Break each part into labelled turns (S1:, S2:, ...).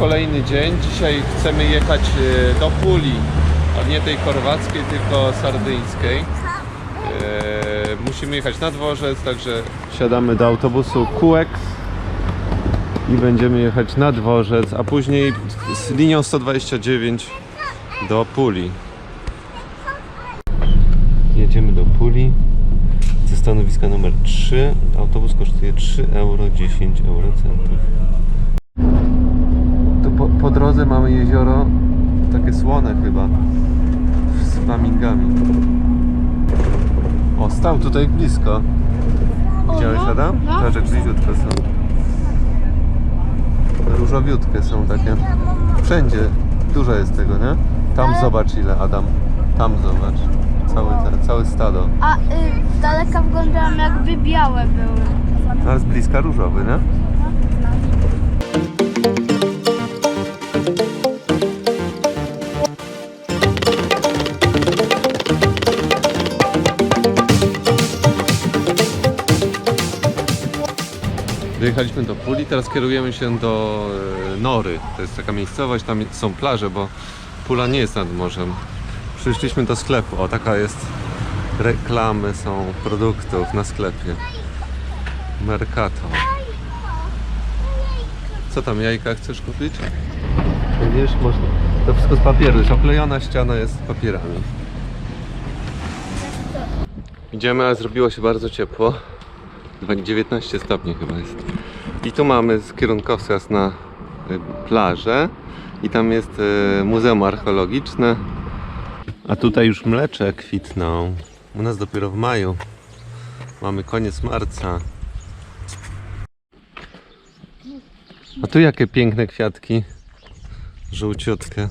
S1: kolejny dzień. Dzisiaj chcemy jechać e, do Puli, a nie tej chorwackiej, tylko sardyńskiej. E, musimy jechać na dworzec, także siadamy do autobusu QX i będziemy jechać na dworzec, a później z linią 129 do Puli. Jedziemy do Puli ze stanowiska numer 3. Autobus kosztuje 3 euro 10 eurocentów. Tu po, po drodze mamy jezioro, takie słone chyba, z flamingami. O, stał tutaj blisko. Widziałeś Adam?
S2: no.
S1: Jak bliziutko są. Różowiutkie są takie. Wszędzie dużo jest tego, nie? Tam zobacz ile Adam. Tam zobacz. Całe, te, całe stado.
S2: A y, z daleka wyglądałem jakby białe były.
S1: Ale z bliska różowy, nie? Dojechaliśmy do Puli, teraz kierujemy się do e, Nory. To jest taka miejscowość, tam są plaże, bo Pula nie jest nad morzem. Przyszliśmy do sklepu. O, taka jest reklamy są produktów na sklepie. Mercato. Co tam, jajka chcesz kupić? Wiesz, można. To wszystko z papieru, jest oklejona ściana jest papierami. Idziemy, ale zrobiło się bardzo ciepło. Chyba 19 stopni chyba jest. I tu mamy kierunkowskaz na y, plażę. I tam jest y, Muzeum Archeologiczne. A tutaj już mlecze kwitną. U nas dopiero w maju. Mamy koniec marca. A tu jakie piękne kwiatki. Żółciutkie.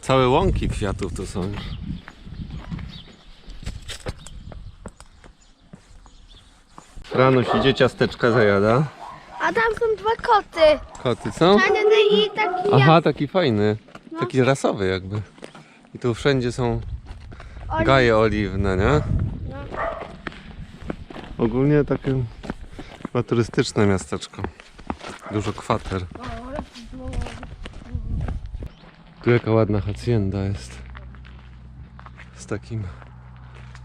S1: Całe łąki kwiatów tu są już. Franuś idzie ciasteczka zajada.
S2: A tam są dwa koty.
S1: Koty są?
S2: Czarny i taki
S1: Aha, taki fajny. Taki rasowy jakby. I tu wszędzie są gaje oliwne, nie?
S2: No.
S1: Ogólnie takie chyba turystyczne miasteczko. Dużo kwater. Tu jaka ładna hacienda jest. Z takim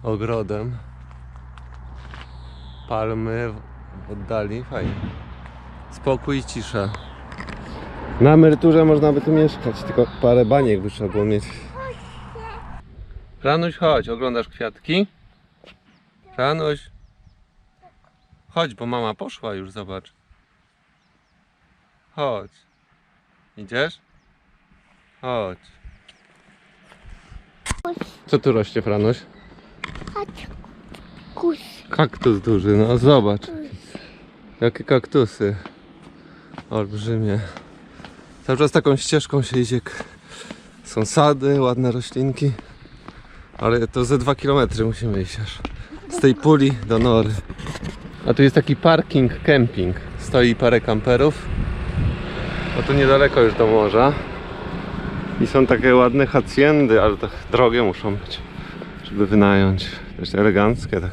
S1: ogrodem. Palmy w oddali. Fajnie. Spokój i cisza. Na emeryturze można by tu mieszkać, tylko parę baniek by trzeba było mieć. Ranuś, chodź, oglądasz kwiatki? Ranuś. Chodź, bo mama poszła już, zobacz. Chodź. Idziesz? Chodź. Co tu rośnie, Franuś?
S2: kus.
S1: Kaktus duży, no zobacz. Jakie kaktusy. Olbrzymie. Cały czas taką ścieżką się idzie. Są sady, ładne roślinki. Ale to ze 2 km musimy iść aż. Z tej puli do nory. A tu jest taki parking, camping. Stoi parę kamperów. No tu niedaleko już do morza. I są takie ładne haciendy, ale to drogie muszą być, żeby wynająć. Też eleganckie tak.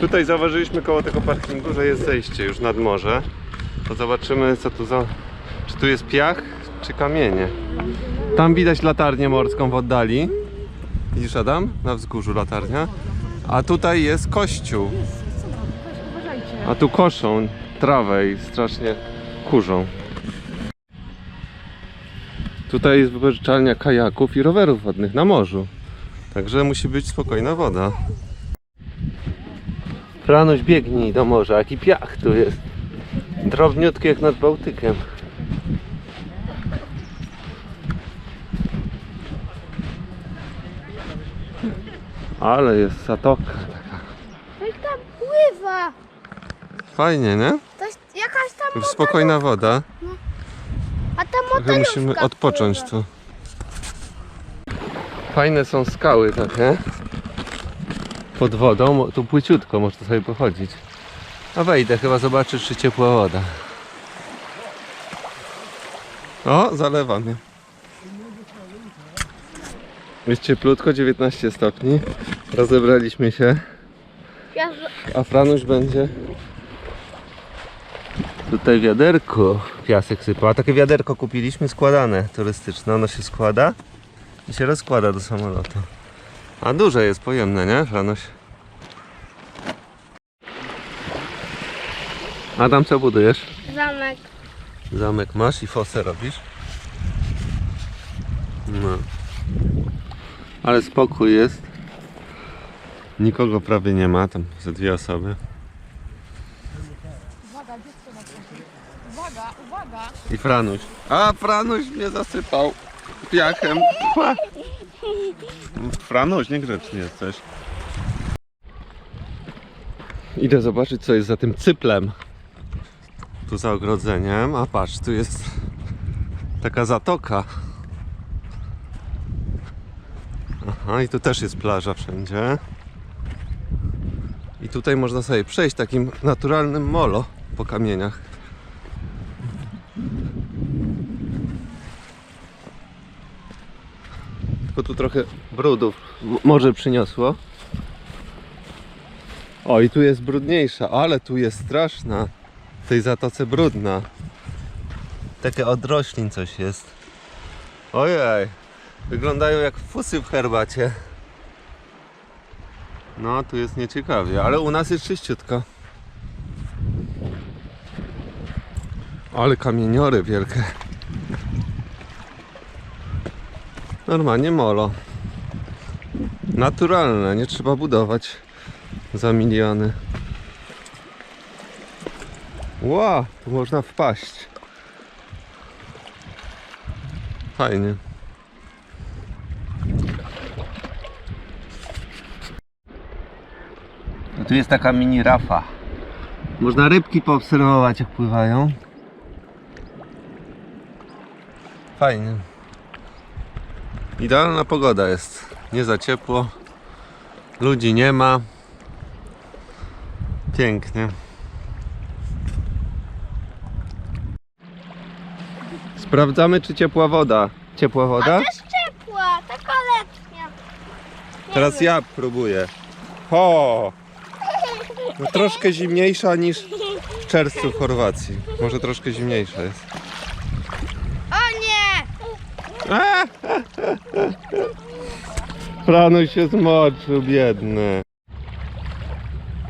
S1: Tutaj zauważyliśmy koło tego parkingu, że jest zejście już nad morze. To zobaczymy co tu za... Czy tu jest piach, czy kamienie. Tam widać latarnię morską w oddali. Widzisz Adam? Na wzgórzu latarnia. A tutaj jest kościół. A tu koszą trawę i strasznie kurzą. Tutaj jest wypożyczalnia kajaków i rowerów wodnych na morzu. Także musi być spokojna woda. Franuś biegnij do morza, jaki piach tu jest. Drobniutki jak nad Bałtykiem. Ale jest zatoka taka.
S2: Jak tam pływa.
S1: Fajnie, nie?
S2: To jest jakaś tam
S1: Spokojna woda.
S2: A tam
S1: Trochę
S2: motorówka
S1: musimy odpocząć
S2: pływa.
S1: tu. Fajne są skały takie. Pod wodą, tu płyciutko można sobie pochodzić. A wejdę, chyba zobaczysz czy ciepła woda. O, zalewa mnie. Jest cieplutko, 19 stopni. Rozebraliśmy się, a Franuś będzie Tutaj wiaderko piasek sypał. A takie wiaderko kupiliśmy składane, turystyczne. Ono się składa i się rozkłada do samolotu. A duże jest, pojemne, nie, Franuś? Adam, co budujesz?
S2: Zamek.
S1: Zamek masz i fosę robisz? No. Ale spokój jest. Nikogo prawie nie ma, tam ze dwie osoby.
S3: Uwaga, uwaga!
S1: I Franuś. A, Franuś mnie zasypał piachem. Pła. Franuś, niegrzeczny jesteś. Idę zobaczyć, co jest za tym cyplem. Tu za ogrodzeniem. A patrz, tu jest taka zatoka. Aha, i tu też jest plaża wszędzie. I tutaj można sobie przejść takim naturalnym molo po kamieniach. Tylko tu trochę brudów może przyniosło. O, i tu jest brudniejsza, ale tu jest straszna. W tej zatoce brudna. Takie od roślin coś jest. Ojej, wyglądają jak fusy w herbacie. No, tu jest nieciekawie, ale u nas jest czyściutko. Ale kamieniory wielkie. Normalnie molo. Naturalne, nie trzeba budować za miliony. Ła, tu można wpaść. Fajnie. No tu jest taka mini rafa. Można rybki poobserwować jak pływają. Fajnie. Idealna pogoda jest. Nie za ciepło. Ludzi nie ma. Pięknie. Sprawdzamy, czy ciepła woda. Ciepła woda?
S2: Też ciepła, taka letnia.
S1: Teraz ja próbuję. Ho! No troszkę zimniejsza niż w czerwcu w Chorwacji. Może troszkę zimniejsza jest.
S2: O nie!
S1: Franuś się zmoczył, biedny.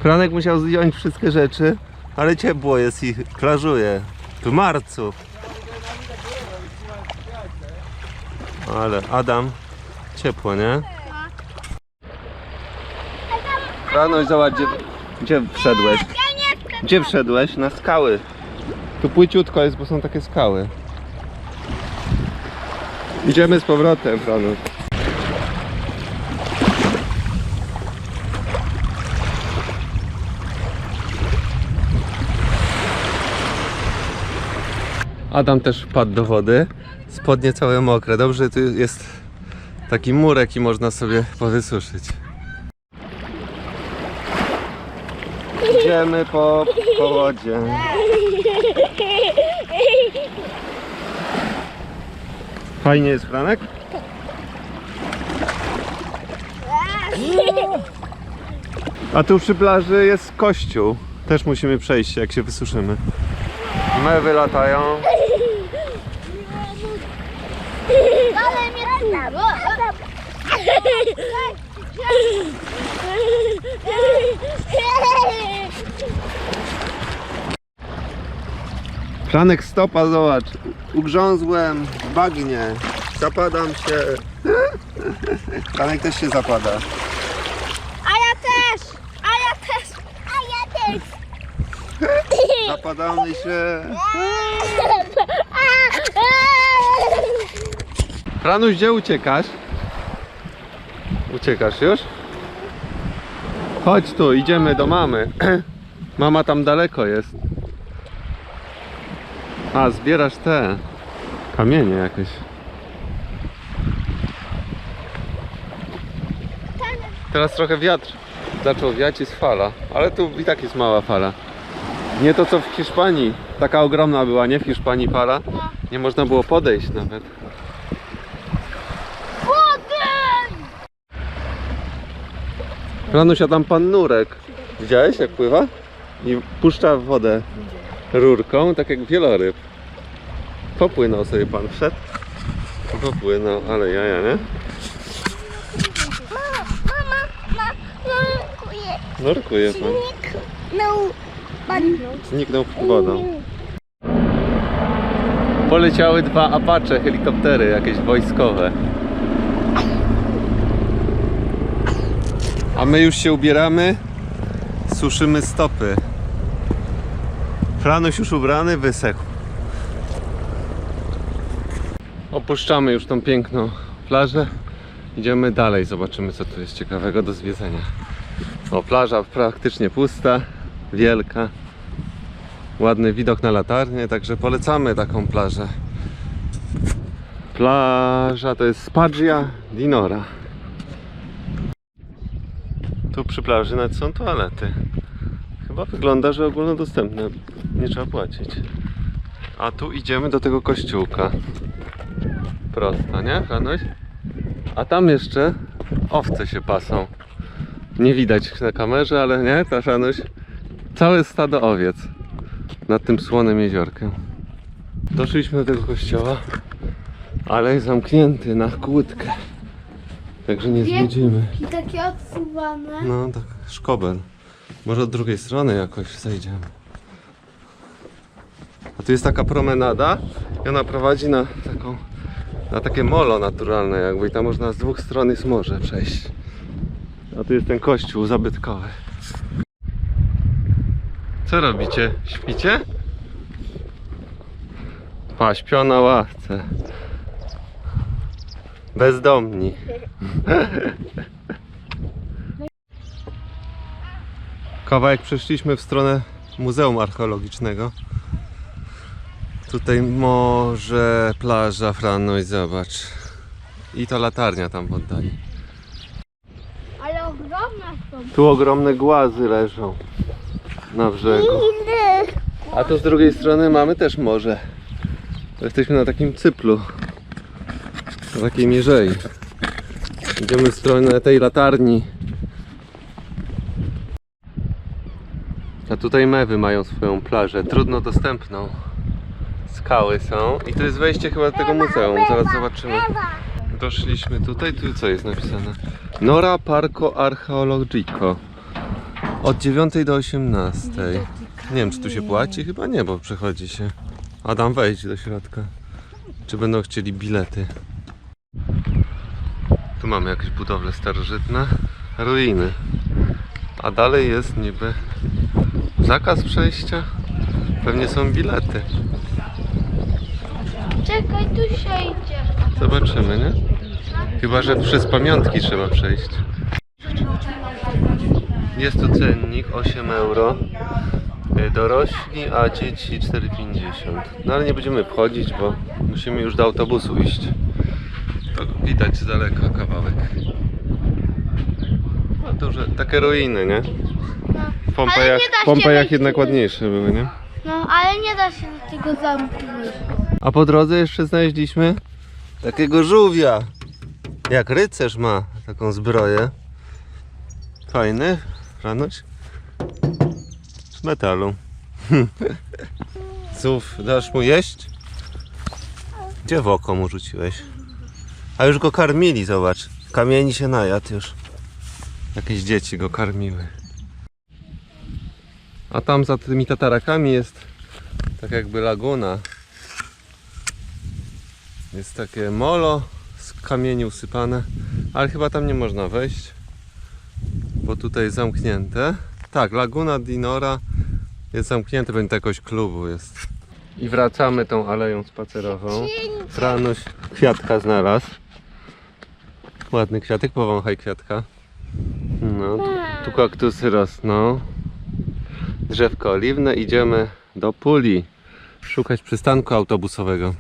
S1: Franek musiał zdjąć wszystkie rzeczy, ale ciepło jest i plażuje. W marcu. Ale Adam, ciepło, nie? Franuś, zobacz, gdzie, gdzie wszedłeś? Gdzie wszedłeś? Na skały. Tu płyciutko jest, bo są takie skały. Idziemy z powrotem, Franuś. Adam też wpadł do wody. Spodnie całe mokre. Dobrze, tu jest taki murek i można sobie powysuszyć. Idziemy po, po wodzie. Fajnie jest, Franek? A tu przy plaży jest kościół. Też musimy przejść, jak się wysuszymy. Mewy latają. Franek stopa, zobacz. Ugrzązłem w bagnie. Zapadam się. Franek też się zapada.
S2: A ja też! A ja też! A ja też!
S1: Zapadamy się. Franuś, gdzie uciekasz? Uciekasz już? Chodź tu, idziemy do mamy. Mama tam daleko jest. A, zbierasz te kamienie jakieś. Teraz trochę wiatr zaczął wiać jest fala, ale tu i tak jest mała fala. Nie to co w Hiszpanii. Taka ogromna była, nie? W Hiszpanii fala. Nie można było podejść nawet. Ranusia tam pan Nurek. Widziałeś jak pływa? I puszcza wodę. Rurką, tak jak wieloryb. Popłynął sobie pan wszedł. Popłynął, ale jaja, nie?
S2: Mama, mama, nurkuje.
S1: Nurkuje pan.
S2: No, pan.
S1: Zniknął pod wodą. Poleciały dwa Apache, helikoptery jakieś wojskowe. A my już się ubieramy, suszymy stopy. Franuś już ubrany, wysechł. Opuszczamy już tą piękną plażę. Idziemy dalej, zobaczymy co tu jest ciekawego do zwiedzenia. O, plaża praktycznie pusta, wielka. Ładny widok na latarnię, także polecamy taką plażę. Plaża to jest Spaggia di Nora. Tu przy plaży nawet są toalety. Chyba wygląda, że ogólnodostępne. Nie trzeba płacić. A tu idziemy do tego kościółka. Prosto, nie, Franuś? A tam jeszcze owce się pasą. Nie widać na kamerze, ale nie, ta Franuś. Całe stado owiec nad tym słonym jeziorkiem. Doszliśmy do tego kościoła, ale jest zamknięty na kłódkę. Także nie zwiedzimy.
S2: I takie odsuwane.
S1: No tak, szkobel. Może od drugiej strony jakoś zejdziemy. A tu jest taka promenada i ona prowadzi na taką, na takie molo naturalne jakby i tam można z dwóch stron jest morze przejść. A tu jest ten kościół zabytkowy. Co robicie? Śpicie? Pa, śpią na ławce. Bezdomni. Kawałek przeszliśmy w stronę Muzeum Archeologicznego. Tutaj morze, plaża, Franuś, zobacz. I to latarnia tam w oddali.
S2: Ale ogromne są.
S1: Tu ogromne głazy leżą na brzegu. A tu z drugiej strony mamy też morze. Jesteśmy na takim cyplu. Na takiej mierzei. Idziemy w stronę tej latarni. A tutaj mewy mają swoją plażę, trudno dostępną. Skały są i to jest wejście chyba do tego muzeum, zaraz zobaczymy. Doszliśmy tutaj, tu co jest napisane? Nora Parco Archeologico. Od 9 do 18. Nie wiem, czy tu się płaci? Chyba nie, bo przechodzi się. Adam, wejdź do środka. Czy będą chcieli bilety? Tu mamy jakieś budowle starożytne, ruiny. A dalej jest niby zakaz przejścia. Pewnie są bilety.
S2: Czekaj, tu się idzie.
S1: Zobaczymy, nie? Chyba, że przez pamiątki trzeba przejść. Jest tu cennik 8 euro. Y, Dorośli, a dzieci 4,50. No ale nie będziemy wchodzić, bo musimy już do autobusu iść. To widać z daleka kawałek. No duże, takie ruiny, nie? W Pompejach,
S2: się
S1: Pompejach jednak ładniejsze były, nie?
S2: No, ale nie da się do tego zamknąć.
S1: A po drodze jeszcze znaleźliśmy takiego żółwia. Jak rycerz ma taką zbroję. Fajny, Ranuś. Z metalu. Zów, dasz mu jeść? Gdzie w oko mu rzuciłeś? A już go karmili, zobacz. Kamieni się najadł już. Jakieś dzieci go karmiły. A tam za tymi tatarakami jest tak jakby laguna. Jest takie molo z kamieni usypane, ale chyba tam nie można wejść, bo tutaj zamknięte. Tak, Laguna Dinora jest zamknięte, będzie to jakoś klubu jest. I wracamy tą aleją spacerową. Franuś kwiatka znalazł. Ładny kwiatek, powąchaj kwiatka. No, tu, tu kaktusy rosną. Drzewko oliwne, idziemy do Puli. Szukać przystanku autobusowego.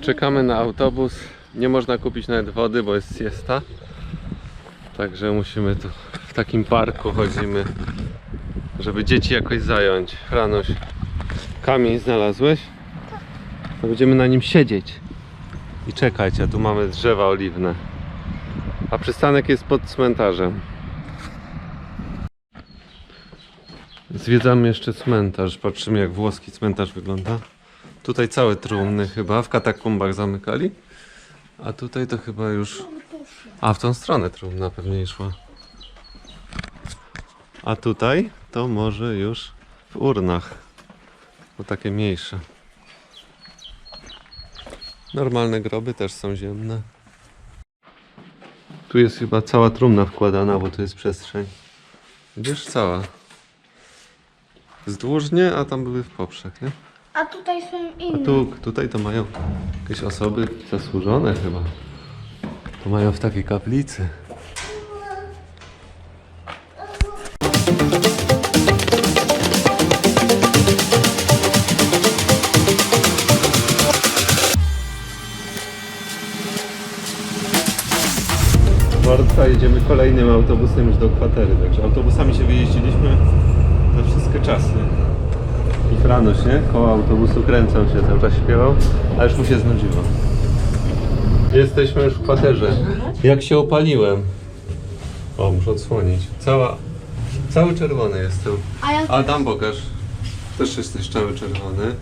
S1: Czekamy na autobus. Nie można kupić nawet wody, bo jest siesta. Także musimy tu w takim parku chodzimy, żeby dzieci jakoś zająć. Franuś, kamień znalazłeś? To będziemy na nim siedzieć i czekać, a tu mamy drzewa oliwne. A przystanek jest pod cmentarzem. Zwiedzamy jeszcze cmentarz. Patrzymy jak włoski cmentarz wygląda. Tutaj całe trumny chyba w katakumbach zamykali. A tutaj to chyba już... A w tą stronę trumna pewnie szła. A tutaj to może już w urnach. Bo takie mniejsze. Normalne groby też są ziemne. Tu jest chyba cała trumna wkładana, bo tu jest przestrzeń. Widzisz, cała. Wzdłużnie, a tam były w poprzek, nie?
S2: A tutaj są inne.
S1: tu, tutaj to mają jakieś osoby zasłużone chyba. To mają w takiej kaplicy. Wardka jedziemy kolejnym autobusem już do kwatery, także autobusami się wyjeździliśmy na wszystkie czasy. I Franuś, nie? Koło autobusu kręcą się, cały czas śpiewał, a już mu się znudziło. Jesteśmy już w kwaterze. Jak się opaliłem. O, muszę odsłonić. Cała, cały czerwony jestem.
S2: A ja
S1: Adam, pokaż. Też jesteś cały czerwony.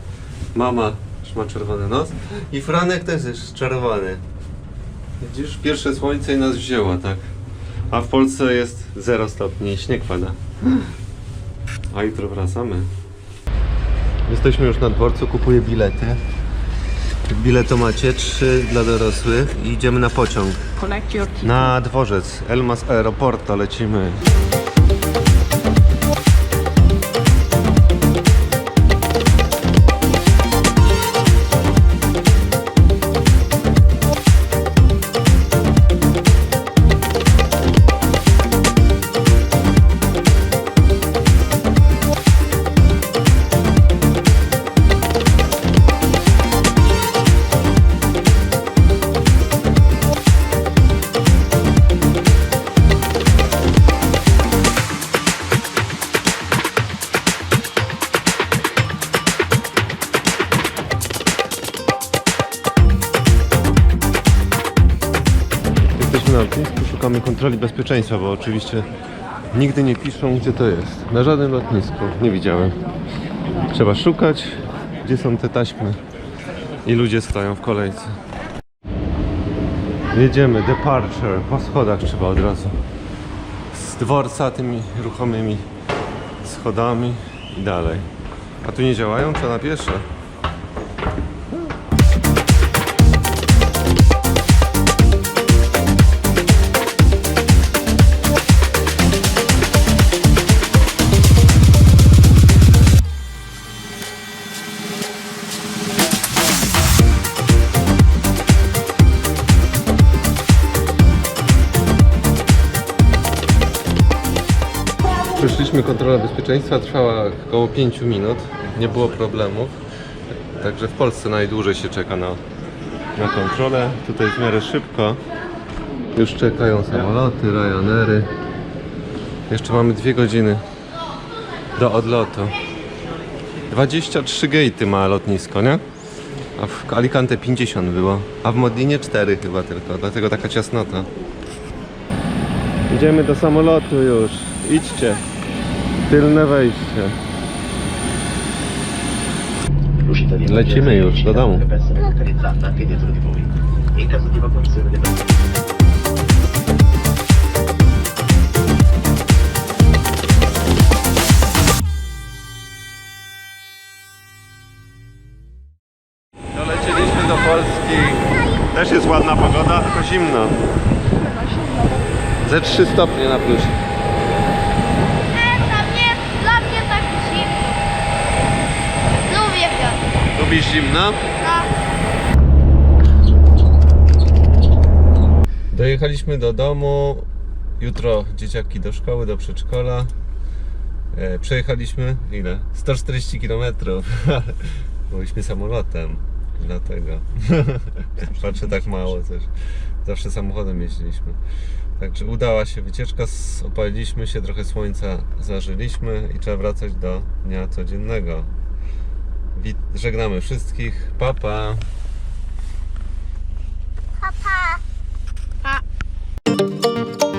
S1: Mama też ma czerwony nos. I Franek też jest czerwony. Widzisz, pierwsze słońce i nas wzięło, tak? A w Polsce jest 0 stopni i śnieg pada. A jutro wracamy. Jesteśmy już na dworcu, kupuję bilety. Biletomacie, trzy dla dorosłych i idziemy na pociąg.
S3: Collect your ticket.
S1: Na dworzec, Elmas Aeroporto lecimy. Bezpieczeństwa, bo oczywiście nigdy nie piszą, gdzie to jest. Na żadnym lotnisku nie widziałem. Trzeba szukać, gdzie są te taśmy i ludzie stoją w kolejce. Jedziemy, departure, po schodach trzeba od razu. Z dworca tymi ruchomymi schodami i dalej. A tu nie działają? To na pieszo. Przeszliśmy kontrolę bezpieczeństwa, trwała około 5 minut, nie było problemów. Także w Polsce najdłużej się czeka na, na kontrolę. Tutaj w miarę szybko. Już czekają samoloty, Ryanairy. Jeszcze mamy dwie godziny do odlotu. 23 gatey ma lotnisko, nie? A w Alicante 50 było, a w Modinie 4 chyba tylko, dlatego taka ciasnota. Idziemy do samolotu już. Idźcie. Tylne wejście. Lecimy już, do domu. Doleciliśmy do Polski. Też jest ładna pogoda, tylko zimno. Ze 3 stopnie na plusie.
S2: E, dla mnie, dla mnie tak zimno. Lubię
S1: zimno?
S2: Tak.
S1: Dojechaliśmy do domu. Jutro dzieciaki do szkoły, do przedszkola. E, przejechaliśmy ile? 140 km. Byliśmy samolotem. Dlatego. Patrzę tak mało też. Zawsze samochodem jeździliśmy. Także udała się wycieczka, opaliliśmy się, trochę słońca zażyliśmy i trzeba wracać do dnia codziennego. Żegnamy wszystkich. Papa. pa. Pa, pa. pa.